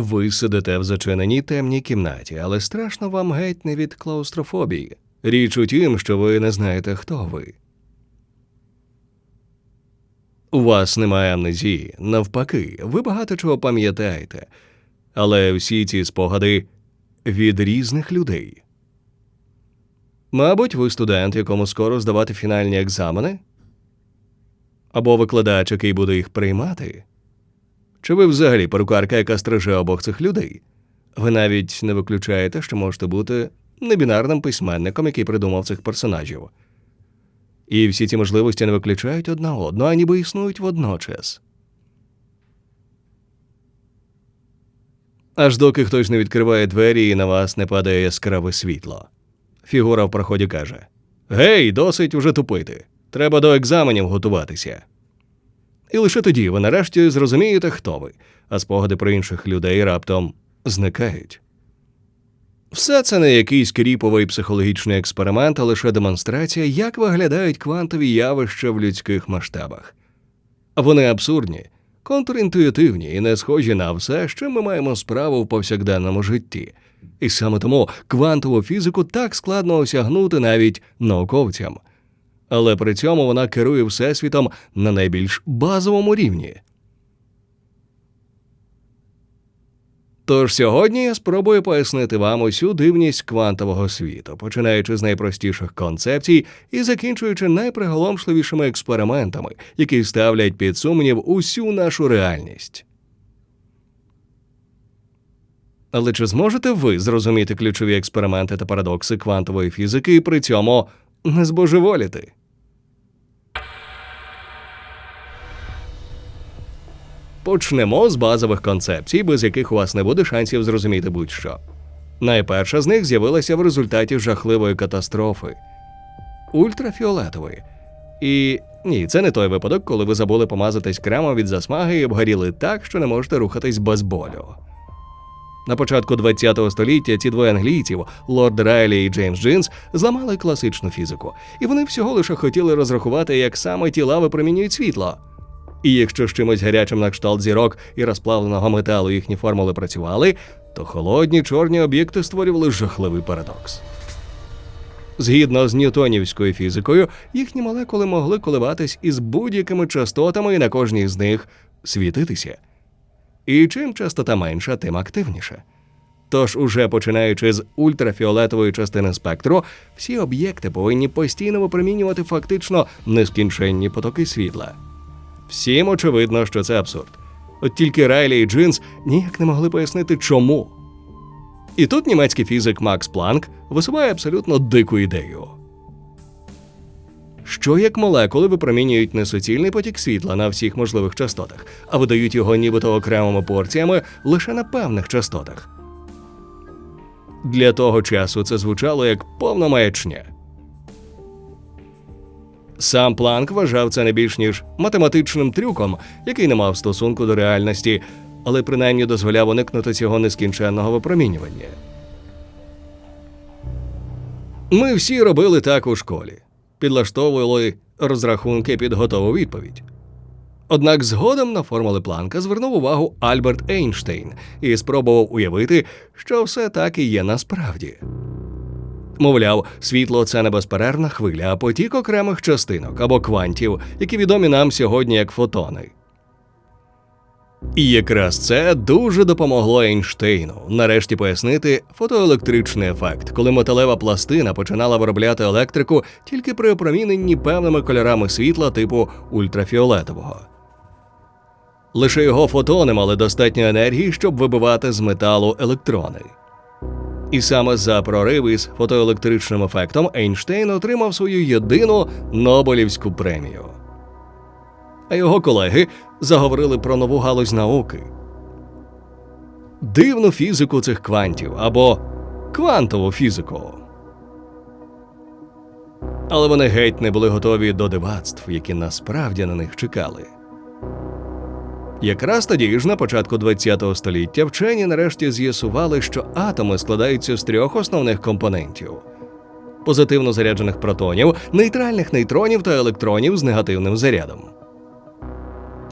Ви сидите в зачиненій темній кімнаті, але страшно вам геть не від клаустрофобії. Річ у тім, що ви не знаєте, хто ви. У вас немає амнезії, навпаки, ви багато чого пам'ятаєте, але всі ці спогади від різних людей. Мабуть, ви студент, якому скоро здавати фінальні екзамени? Або викладач, який буде їх приймати? Чи ви взагалі перукарка, яка стриже обох цих людей? Ви навіть не виключаєте, що можете бути небінарним письменником, який придумав цих персонажів. І всі ці можливості не виключають одна одну, а ніби існують водночас. Аж доки хтось не відкриває двері і на вас не падає яскраве світло. Фігура в проході каже: Гей, досить уже тупити. Треба до екзаменів готуватися. І лише тоді ви нарешті зрозумієте, хто ви, а спогади про інших людей раптом зникають. Все це не якийсь кріповий психологічний експеримент, а лише демонстрація, як виглядають квантові явища в людських масштабах. Вони абсурдні, контрінтуїтивні і не схожі на все, чим ми маємо справу в повсякденному житті. І саме тому квантову фізику так складно осягнути навіть науковцям. Але при цьому вона керує всесвітом на найбільш базовому рівні. Тож сьогодні я спробую пояснити вам усю дивність квантового світу, починаючи з найпростіших концепцій і закінчуючи найприголомшливішими експериментами, які ставлять під сумнів усю нашу реальність. Але чи зможете ви зрозуміти ключові експерименти та парадокси квантової фізики і при цьому не збожеволіти? Почнемо з базових концепцій, без яких у вас не буде шансів зрозуміти будь-що. Найперша з них з'явилася в результаті жахливої катастрофи ультрафіолетової. І ні, це не той випадок, коли ви забули помазатись кремом від засмаги і обгоріли так, що не можете рухатись без болю. На початку ХХ століття ці двоє англійців, лорд Райлі і Джеймс Джинс, зламали класичну фізику, і вони всього лише хотіли розрахувати, як саме тіла випромінюють світло. І якщо з чимось гарячим на кшталт зірок і розплавленого металу їхні формули працювали, то холодні чорні об'єкти створювали жахливий парадокс. Згідно з ньютонівською фізикою, їхні молекули могли коливатись із будь-якими частотами і на кожній з них світитися. І чим частота менша, тим активніше. Тож, уже починаючи з ультрафіолетової частини спектру, всі об'єкти повинні постійно випромінювати фактично нескінченні потоки світла. Всім очевидно, що це абсурд. От тільки Райлі і Джинс ніяк не могли пояснити, чому. І тут німецький фізик Макс Планк висуває абсолютно дику ідею. Що як молекули випромінюють несуцільний потік світла на всіх можливих частотах, а видають його нібито окремими порціями лише на певних частотах. Для того часу це звучало як повна маячня. Сам Планк вважав це не більш ніж математичним трюком, який не мав стосунку до реальності, але принаймні дозволяв уникнути цього нескінченного випромінювання. Ми всі робили так у школі, підлаштовували розрахунки під готову відповідь. Однак згодом на формули Планка звернув увагу Альберт Ейнштейн і спробував уявити, що все так і є насправді. Мовляв, світло це не безперервна хвиля, а потік окремих частинок або квантів, які відомі нам сьогодні як фотони. І якраз це дуже допомогло Ейнштейну нарешті пояснити фотоелектричний ефект, коли металева пластина починала виробляти електрику тільки при опроміненні певними кольорами світла типу ультрафіолетового. Лише його фотони мали достатньо енергії, щоб вибивати з металу електрони. І саме за прорив із фотоелектричним ефектом Ейнштейн отримав свою єдину Нобелівську премію. А його колеги заговорили про нову галузь науки. Дивну фізику цих квантів або квантову фізику. Але вони геть не були готові до дивацтв, які насправді на них чекали. Якраз тоді ж на початку ХХ століття вчені нарешті з'ясували, що атоми складаються з трьох основних компонентів: позитивно заряджених протонів, нейтральних нейтронів та електронів з негативним зарядом.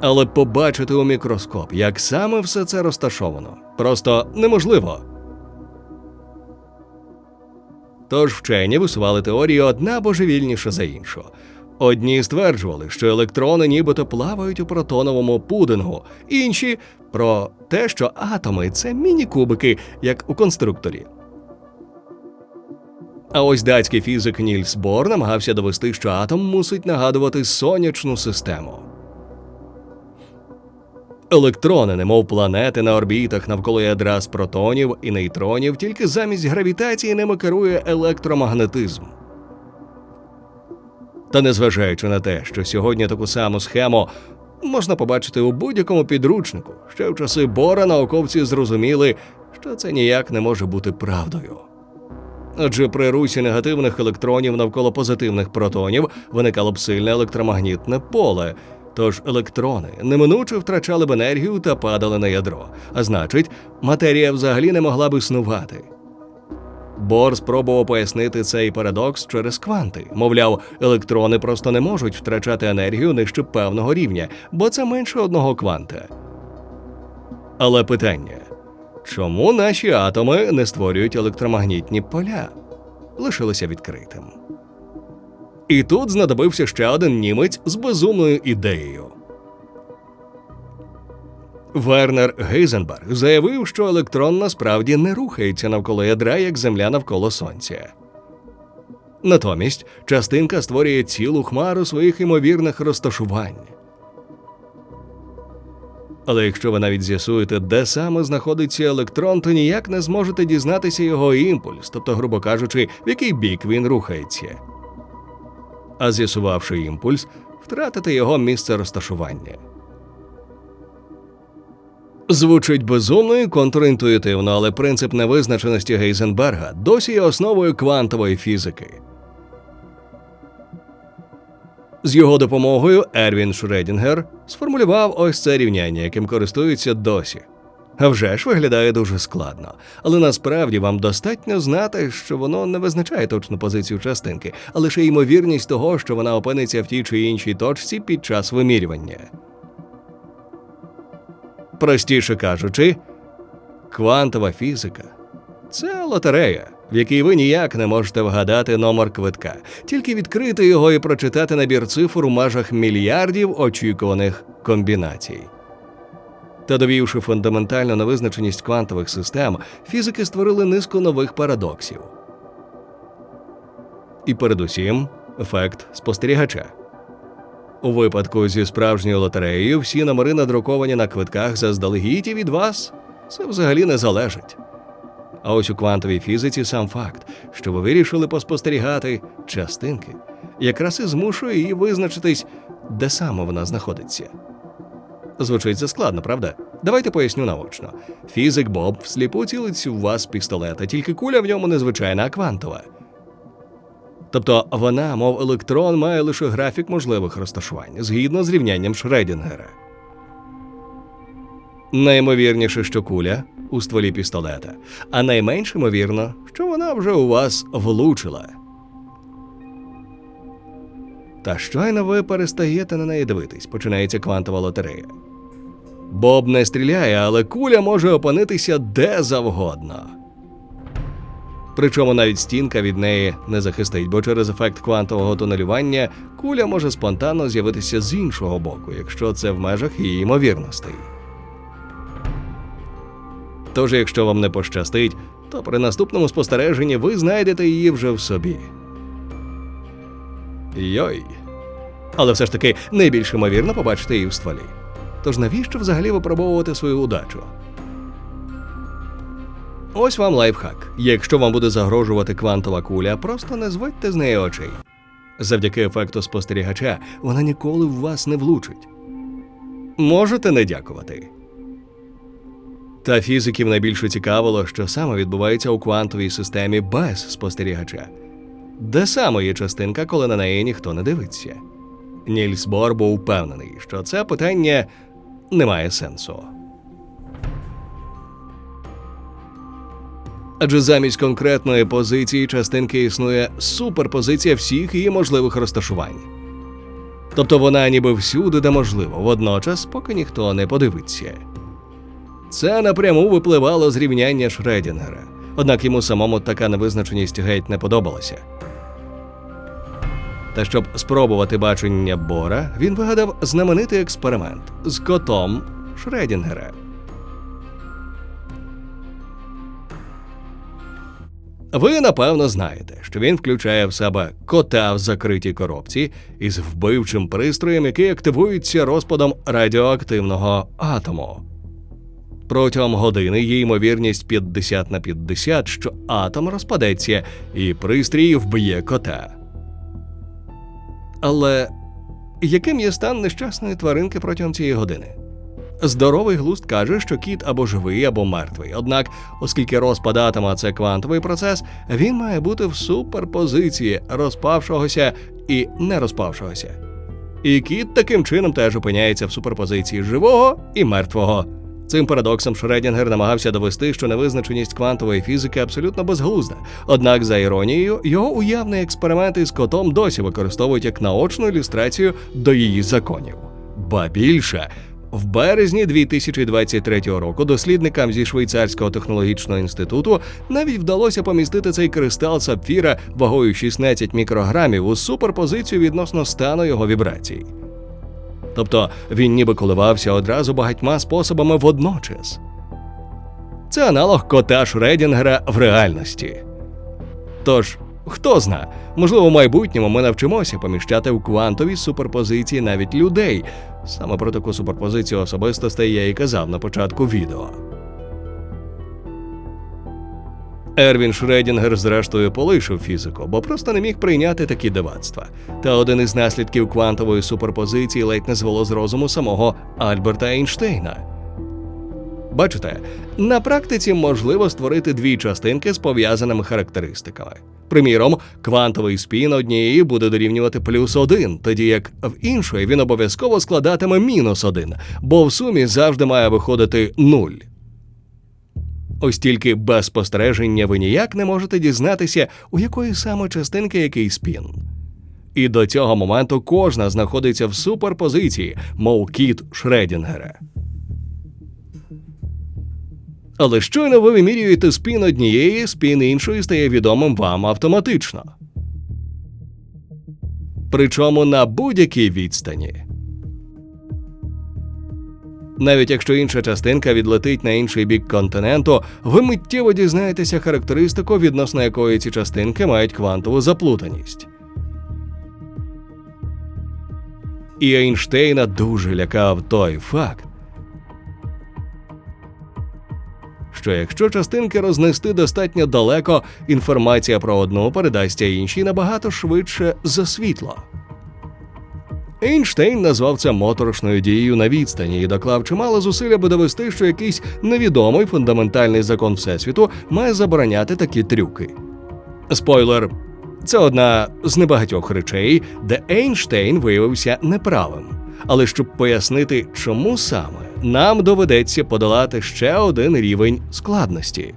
Але побачити у мікроскоп, як саме все це розташовано, просто неможливо. Тож вчені висували теорії одна божевільніша за іншу. Одні стверджували, що електрони нібито плавають у протоновому пудингу, інші про те, що атоми це міні-кубики, як у конструкторі. А ось датський фізик Нільс Бор намагався довести, що атом мусить нагадувати сонячну систему. Електрони, немов планети на орбітах навколо ядра з протонів і нейтронів, тільки замість гравітації ними керує електромагнетизм. Та незважаючи на те, що сьогодні таку саму схему можна побачити у будь-якому підручнику, ще в часи Бора науковці зрозуміли, що це ніяк не може бути правдою. Адже при русі негативних електронів навколо позитивних протонів виникало б сильне електромагнітне поле. Тож електрони неминуче втрачали б енергію та падали на ядро, а значить, матерія взагалі не могла б існувати. Бор спробував пояснити цей парадокс через кванти. Мовляв, електрони просто не можуть втрачати енергію нижче певного рівня, бо це менше одного кванта. Але питання: чому наші атоми не створюють електромагнітні поля? Лишилося відкритим. І тут знадобився ще один німець з безумною ідеєю. Вернер Гейзенберг заявив, що електрон насправді не рухається навколо ядра, як Земля навколо Сонця. Натомість частинка створює цілу хмару своїх ймовірних розташувань. Але якщо ви навіть з'ясуєте, де саме знаходиться електрон, то ніяк не зможете дізнатися його імпульс, тобто, грубо кажучи, в який бік він рухається. А з'ясувавши імпульс, втратите його місце розташування. Звучить безумно і контрінтуїтивно, але принцип невизначеності Гейзенберга досі є основою квантової фізики. З його допомогою Ервін Шредінгер сформулював ось це рівняння, яким користуються досі. А вже ж виглядає дуже складно, але насправді вам достатньо знати, що воно не визначає точну позицію частинки, а лише ймовірність того, що вона опиниться в тій чи іншій точці під час вимірювання. Простіше кажучи, квантова фізика це лотерея, в якій ви ніяк не можете вгадати номер квитка, тільки відкрити його і прочитати набір цифр у межах мільярдів очікуваних комбінацій. Та довівши фундаментальну невизначеність квантових систем, фізики створили низку нових парадоксів. І передусім ефект спостерігача. У випадку зі справжньою лотереєю всі номери надруковані на квитках заздалегідь і від вас. Це взагалі не залежить. А ось у квантовій фізиці сам факт, що ви вирішили поспостерігати частинки, якраз і змушує її визначитись, де саме вона знаходиться. Звучить це складно, правда? Давайте поясню наочно. Фізик Боб всліпу цілить у вас пістолета, тільки куля в ньому незвичайна, а квантова. Тобто вона, мов електрон, має лише графік можливих розташувань згідно з рівнянням Шредінгера. Найімовірніше, що куля у стволі пістолета, а найменш ймовірно, що вона вже у вас влучила. Та щойно ви перестаєте на неї дивитись, починається квантова лотерея. Боб не стріляє, але куля може опинитися де завгодно. Причому навіть стінка від неї не захистить, бо через ефект квантового тунелювання куля може спонтанно з'явитися з іншого боку, якщо це в межах її ймовірностей. Тож, якщо вам не пощастить, то при наступному спостереженні ви знайдете її вже в собі. Йой. Але все ж таки найбільш ймовірно побачити її в стволі. Тож навіщо взагалі випробовувати свою удачу? Ось вам лайфхак. Якщо вам буде загрожувати квантова куля, просто не зводьте з неї очей. Завдяки ефекту спостерігача вона ніколи в вас не влучить. Можете не дякувати. Та фізиків найбільше цікавило, що саме відбувається у квантовій системі без спостерігача. Де саме є частинка, коли на неї ніхто не дивиться? Нільс Бор був впевнений, що це питання не має сенсу. Адже замість конкретної позиції частинки існує суперпозиція всіх її можливих розташувань. Тобто вона ніби всюди, де можливо, водночас, поки ніхто не подивиться. Це напряму випливало з рівняння Шредінгера, однак йому самому така невизначеність геть не подобалася. Та щоб спробувати бачення Бора, він вигадав знаменитий експеримент з котом Шредінгера. Ви напевно знаєте, що він включає в себе кота в закритій коробці із вбивчим пристроєм, який активується розпадом радіоактивного атому. Протягом години є ймовірність 50 на 50, що атом розпадеться і пристрій вб'є кота. Але яким є стан нещасної тваринки протягом цієї години? Здоровий глузд каже, що кіт або живий, або мертвий. Однак, оскільки розпад атома це квантовий процес, він має бути в суперпозиції розпавшогося і не розпавшогося. І кіт таким чином теж опиняється в суперпозиції живого і мертвого. Цим парадоксом Шредінгер намагався довести, що невизначеність квантової фізики абсолютно безглузда. Однак, за іронією, його уявний експеримент із котом досі використовують як наочну ілюстрацію до її законів. Ба більше. В березні 2023 року дослідникам зі швейцарського технологічного інституту навіть вдалося помістити цей кристал сапфіра вагою 16 мікрограмів у суперпозицію відносно стану його вібрацій. Тобто він ніби коливався одразу багатьма способами водночас. Це аналог кота Шредінгера в реальності. Тож, хто зна, можливо, в майбутньому ми навчимося поміщати в квантові суперпозиції навіть людей. Саме про таку суперпозицію особистостей я і казав на початку відео. Ервін Шредінгер, зрештою, полишив фізику, бо просто не міг прийняти такі дивацтва. Та один із наслідків квантової суперпозиції ледь не звело з розуму самого Альберта Ейнштейна. Бачите, на практиці можливо створити дві частинки з пов'язаними характеристиками. Приміром, квантовий спін однієї буде дорівнювати плюс один, тоді як в іншої він обов'язково складатиме мінус один, бо в сумі завжди має виходити нуль. Ось тільки без спостереження ви ніяк не можете дізнатися, у якої саме частинки який спін. І до цього моменту кожна знаходиться в суперпозиції, мов кіт Шредінгера. Але щойно ви вимірюєте спін однієї, спін іншої стає відомим вам автоматично. Причому на будь-якій відстані. Навіть якщо інша частинка відлетить на інший бік континенту, ви миттєво дізнаєтеся характеристику, відносно якої ці частинки мають квантову заплутаність. І Ейнштейна дуже лякав той факт, що якщо частинки рознести достатньо далеко, інформація про одну передасться іншій набагато швидше за світло. Ейнштейн назвав це моторошною дією на відстані і доклав чимало зусиль, аби довести, що якийсь невідомий фундаментальний закон Всесвіту має забороняти такі трюки. Спойлер. Це одна з небагатьох речей, де Ейнштейн виявився неправим. Але щоб пояснити, чому саме, нам доведеться подолати ще один рівень складності.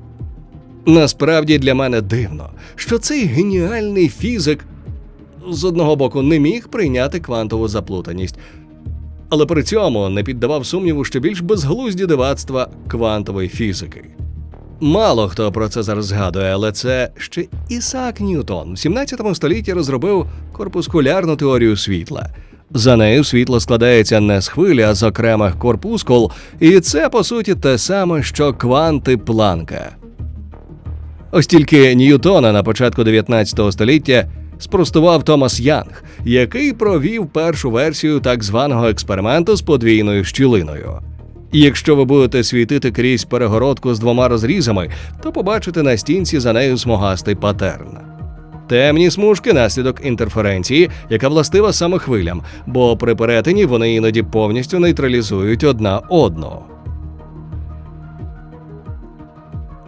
Насправді для мене дивно, що цей геніальний фізик з одного боку не міг прийняти квантову заплутаність, але при цьому не піддавав сумніву, що більш безглузді дивацтва квантової фізики. Мало хто про це зараз згадує, але це ще Ісаак Ньютон в 17 столітті розробив корпускулярну теорію світла. За нею світло складається не з хвилі, а з окремих корпускул, і це по суті те саме, що кванти Планка. Ось тільки Ньютона на початку 19 століття спростував Томас Янг, який провів першу версію так званого експерименту з подвійною щілиною. Якщо ви будете світити крізь перегородку з двома розрізами, то побачите на стінці за нею смугастий патерн. Темні смужки наслідок інтерференції, яка властива саме хвилям, бо при перетині вони іноді повністю нейтралізують одна одну.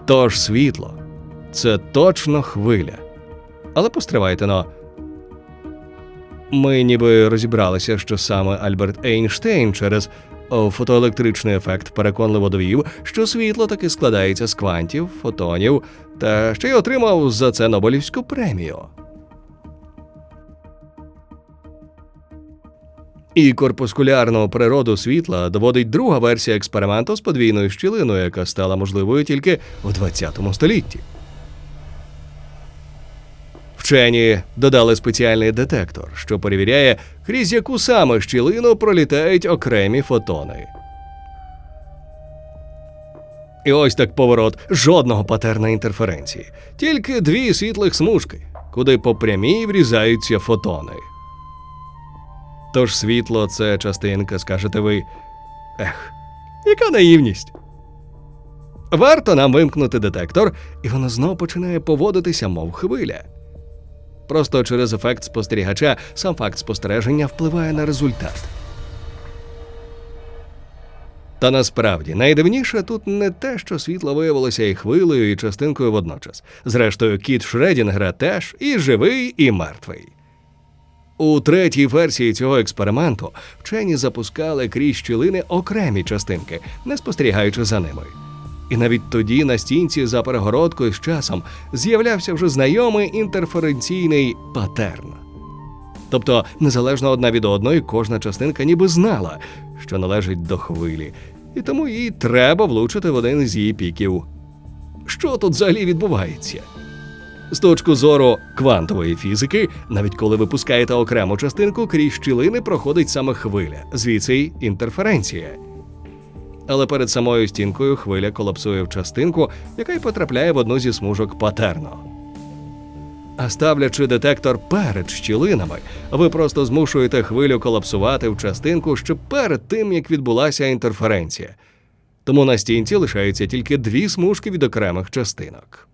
Тож світло це точно хвиля. Але постривайте но. Ми ніби розібралися, що саме Альберт Ейнштейн через фотоелектричний ефект переконливо довів, що світло таки складається з квантів, фотонів, та ще й отримав за це Нобелівську премію. І корпускулярну природу світла доводить друга версія експерименту з подвійною щілиною, яка стала можливою тільки в 20 столітті. Вчені додали спеціальний детектор, що перевіряє, крізь яку саме щілину пролітають окремі фотони. І ось так поворот жодного патерна інтерференції, тільки дві світлих смужки, куди по прямій врізаються фотони. Тож світло це частинка, скажете ви. Ех, яка наївність. Варто нам вимкнути детектор, і воно знов починає поводитися, мов хвиля. Просто через ефект спостерігача сам факт спостереження впливає на результат. Та насправді найдивніше тут не те, що світло виявилося і хвилею, і частинкою водночас. Зрештою, кіт Шредінгера теж і живий, і мертвий. У третій версії цього експерименту вчені запускали крізь щілини окремі частинки, не спостерігаючи за ними. І навіть тоді на стінці за перегородкою з часом з'являвся вже знайомий інтерференційний патерн. Тобто, незалежно одна від одної, кожна частинка ніби знала, що належить до хвилі, і тому їй треба влучити в один з її піків. Що тут взагалі відбувається? З точки зору квантової фізики, навіть коли випускаєте окрему частинку, крізь щілини проходить саме хвиля, звідси й інтерференція. Але перед самою стінкою хвиля колапсує в частинку, яка й потрапляє в одну зі смужок патерно. А ставлячи детектор перед щілинами, ви просто змушуєте хвилю колапсувати в частинку ще перед тим, як відбулася інтерференція. Тому на стінці лишаються тільки дві смужки від окремих частинок.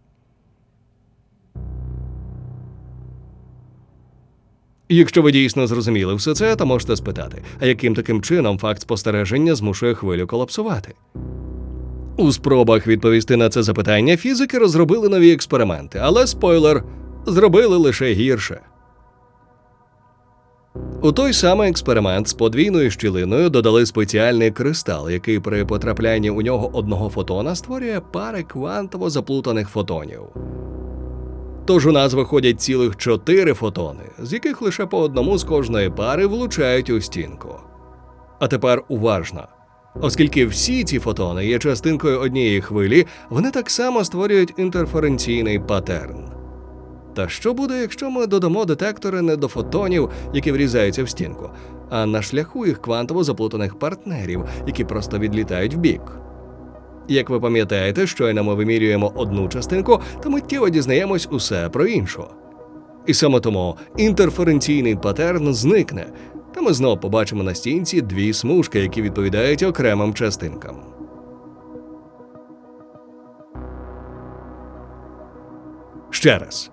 Якщо ви дійсно зрозуміли все це, то можете спитати, а яким таким чином факт спостереження змушує хвилю колапсувати? У спробах відповісти на це запитання фізики розробили нові експерименти, але спойлер зробили лише гірше. У той самий експеримент з подвійною щілиною додали спеціальний кристал, який при потраплянні у нього одного фотона створює пари квантово заплутаних фотонів. Тож у нас виходять цілих чотири фотони, з яких лише по одному з кожної пари влучають у стінку. А тепер уважно. Оскільки всі ці фотони є частинкою однієї хвилі, вони так само створюють інтерференційний патерн. Та що буде, якщо ми додамо детектори не до фотонів, які врізаються в стінку, а на шляху їх квантово заплутаних партнерів, які просто відлітають вбік? Як ви пам'ятаєте, щойно ми вимірюємо одну частинку, то миттєво дізнаємось усе про іншу. І саме тому інтерференційний патерн зникне, та ми знову побачимо на стінці дві смужки, які відповідають окремим частинкам. Ще раз.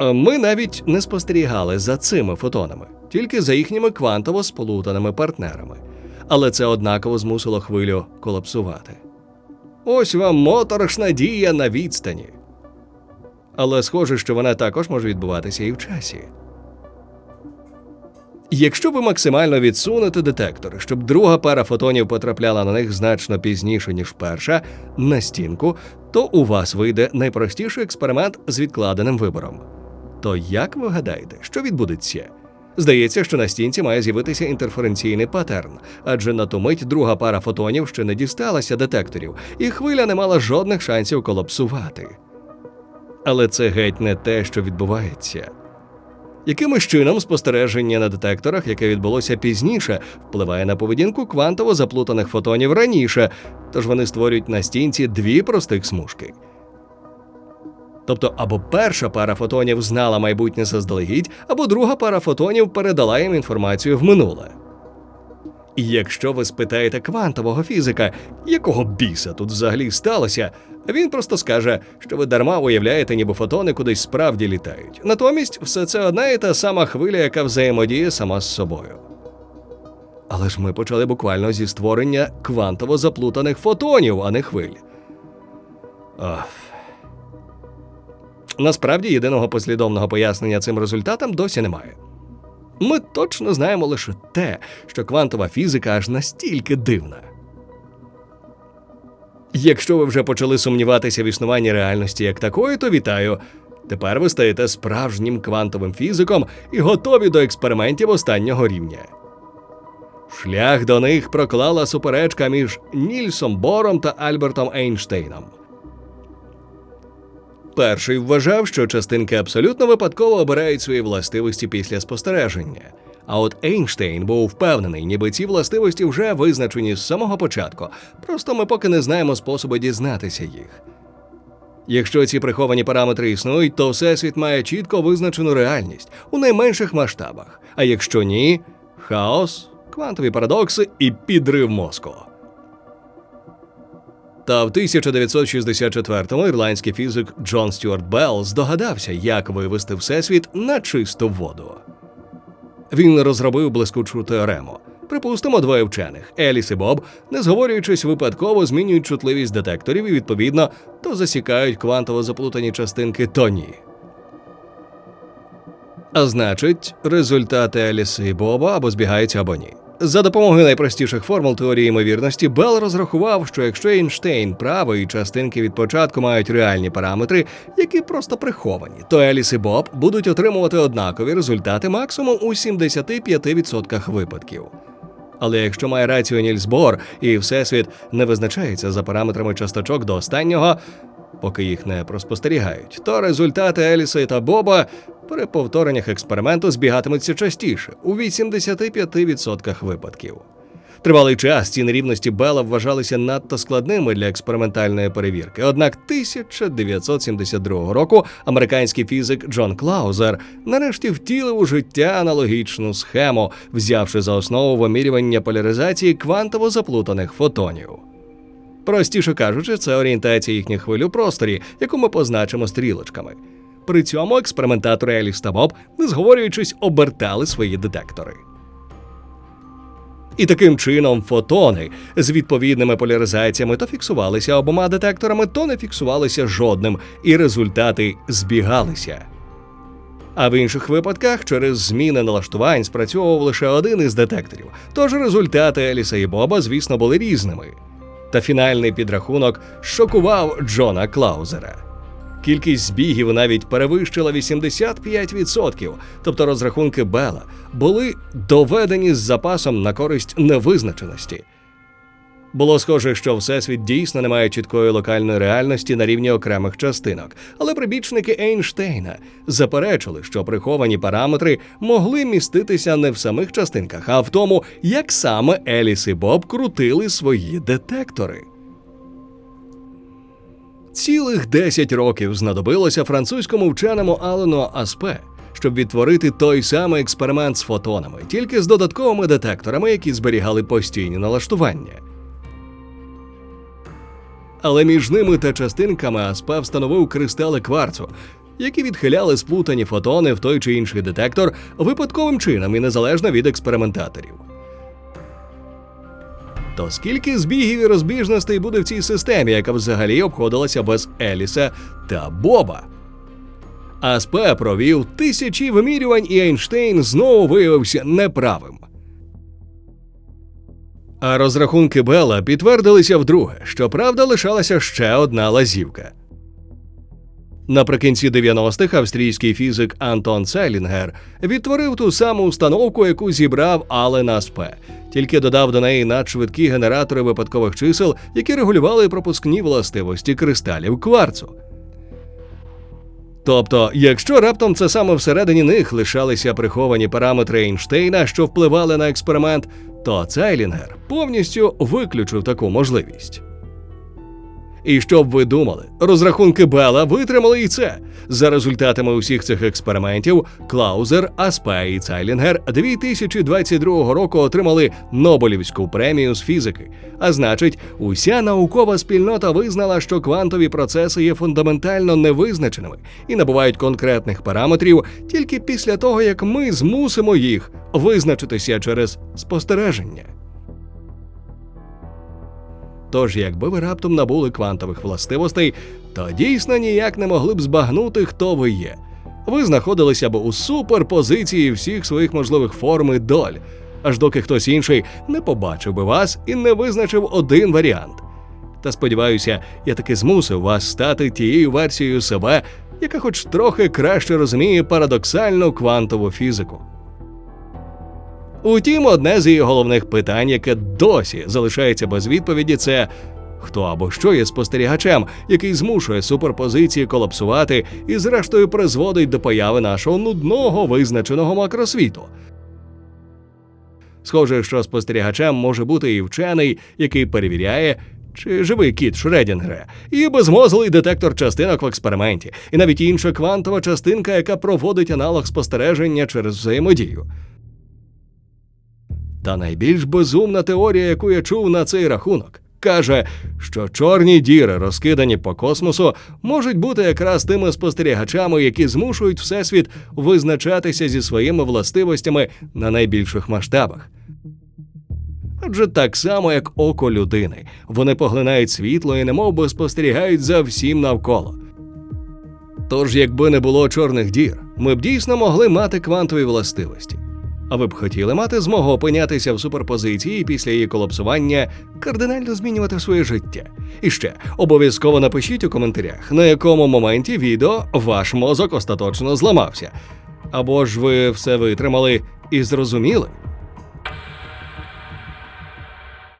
Ми навіть не спостерігали за цими фотонами, тільки за їхніми квантово сполутаними партнерами. Але це однаково змусило хвилю колапсувати. Ось вам моторошна дія на відстані. Але схоже, що вона також може відбуватися і в часі. Якщо ви максимально відсунете детектори, щоб друга пара фотонів потрапляла на них значно пізніше, ніж перша, на стінку, то у вас вийде найпростіший експеримент з відкладеним вибором. То як ви гадаєте, що відбудеться? Здається, що на стінці має з'явитися інтерференційний патерн, адже на ту мить друга пара фотонів ще не дісталася детекторів, і хвиля не мала жодних шансів колапсувати. Але це геть не те, що відбувається. Якимось чином спостереження на детекторах, яке відбулося пізніше, впливає на поведінку квантово заплутаних фотонів раніше, тож вони створюють на стінці дві простих смужки. Тобто, або перша пара фотонів знала майбутнє заздалегідь, або друга пара фотонів передала їм інформацію в минуле. І якщо ви спитаєте квантового фізика, якого біса тут взагалі сталося, він просто скаже, що ви дарма уявляєте, ніби фотони кудись справді літають. Натомість все це одна і та сама хвиля, яка взаємодіє сама з собою. Але ж ми почали буквально зі створення квантово заплутаних фотонів, а не хвиль. Ох. Насправді єдиного послідовного пояснення цим результатам досі немає. Ми точно знаємо лише те, що квантова фізика аж настільки дивна. Якщо ви вже почали сумніватися в існуванні реальності як такої, то вітаю. Тепер ви стаєте справжнім квантовим фізиком і готові до експериментів останнього рівня. Шлях до них проклала суперечка між Нільсом Бором та Альбертом Ейнштейном. Перший вважав, що частинки абсолютно випадково обирають свої властивості після спостереження. А от Ейнштейн був впевнений, ніби ці властивості вже визначені з самого початку, просто ми поки не знаємо способу дізнатися їх. Якщо ці приховані параметри існують, то всесвіт має чітко визначену реальність у найменших масштабах. А якщо ні, хаос, квантові парадокси і підрив мозку. Та в 1964-му ірландський фізик Джон Стюарт Белл здогадався, як вивести всесвіт на чисту воду. Він розробив блискучу теорему. Припустимо, двоє вчених Еліс і Боб, не зговорюючись, випадково змінюють чутливість детекторів і, відповідно, то засікають квантово заплутані частинки, то ні. А значить, результати Еліси і Боба або збігаються, або ні. За допомогою найпростіших формул теорії ймовірності Белл розрахував, що якщо Ейнштейн правий частинки від початку мають реальні параметри, які просто приховані, то Еліс і Боб будуть отримувати однакові результати максимум у 75% випадків. Але якщо має рацію Нільс Бор і всесвіт не визначається за параметрами часточок до останнього, поки їх не проспостерігають, то результати Еліса та Боба при повтореннях експерименту збігатимуться частіше у 85% випадків. Тривалий час ці нерівності Бела вважалися надто складними для експериментальної перевірки. Однак 1972 року американський фізик Джон Клаузер нарешті втілив у життя аналогічну схему, взявши за основу вимірювання поляризації квантово заплутаних фотонів. Простіше кажучи, це орієнтація їхніх хвиль у просторі, яку ми позначимо стрілочками. При цьому експериментатори Еліс та Боб, не зговорюючись, обертали свої детектори. І таким чином фотони з відповідними поляризаціями то фіксувалися обома детекторами, то не фіксувалися жодним, і результати збігалися. А в інших випадках через зміни налаштувань спрацьовував лише один із детекторів, тож результати Еліса і Боба, звісно, були різними. Та фінальний підрахунок шокував Джона Клаузера. Кількість збігів навіть перевищила 85%, тобто розрахунки Бела були доведені з запасом на користь невизначеності. Було схоже, що всесвіт дійсно не має чіткої локальної реальності на рівні окремих частинок, але прибічники Ейнштейна заперечили, що приховані параметри могли міститися не в самих частинках, а в тому, як саме Еліс і Боб крутили свої детектори. Цілих 10 років знадобилося французькому вченому Алену Аспе, щоб відтворити той самий експеримент з фотонами, тільки з додатковими детекторами, які зберігали постійні налаштування. Але між ними та частинками Аспе встановив кристали кварцу, які відхиляли сплутані фотони в той чи інший детектор випадковим чином і незалежно від експериментаторів. То скільки збігів і розбіжностей буде в цій системі, яка взагалі обходилася без Еліса та Боба? Аспе провів тисячі вимірювань, і Ейнштейн знову виявився неправим. А розрахунки Бела підтвердилися вдруге, щоправда, лишалася ще одна лазівка. Наприкінці 90-х австрійський фізик Антон Целінгер відтворив ту саму установку, яку зібрав Ален Аспе, тільки додав до неї надшвидкі генератори випадкових чисел, які регулювали пропускні властивості кристалів кварцу. Тобто, якщо раптом це саме всередині них лишалися приховані параметри Ейнштейна, що впливали на експеримент, то Цейлінгер повністю виключив таку можливість. І що б ви думали, розрахунки Бела витримали і це. За результатами усіх цих експериментів, Клаузер, Аспе і Цайлінгер 2022 року отримали Нобелівську премію з фізики. А значить, уся наукова спільнота визнала, що квантові процеси є фундаментально невизначеними і набувають конкретних параметрів тільки після того, як ми змусимо їх визначитися через спостереження. Тож, якби ви раптом набули квантових властивостей, то дійсно ніяк не могли б збагнути, хто ви є. Ви знаходилися б у суперпозиції всіх своїх можливих форм і доль, аж доки хтось інший не побачив би вас і не визначив один варіант. Та сподіваюся, я таки змусив вас стати тією версією себе, яка хоч трохи краще розуміє парадоксальну квантову фізику. Утім, одне з її головних питань, яке досі залишається без відповіді, це хто або що є спостерігачем, який змушує суперпозиції колапсувати і, зрештою, призводить до появи нашого нудного визначеного макросвіту. Схоже, що спостерігачем може бути і вчений, який перевіряє, чи живий кіт Шредінгера, і безмозглий детектор частинок в експерименті, і навіть інша квантова частинка, яка проводить аналог спостереження через взаємодію. Та найбільш безумна теорія, яку я чув на цей рахунок, каже, що чорні діри, розкидані по космосу, можуть бути якраз тими спостерігачами, які змушують Всесвіт визначатися зі своїми властивостями на найбільших масштабах. Адже так само, як око людини, вони поглинають світло і немов би спостерігають за всім навколо. Тож, якби не було чорних дір, ми б дійсно могли мати квантові властивості. А ви б хотіли мати змогу опинятися в суперпозиції після її колапсування кардинально змінювати своє життя. І ще обов'язково напишіть у коментарях, на якому моменті відео ваш мозок остаточно зламався. Або ж ви все витримали і зрозуміли,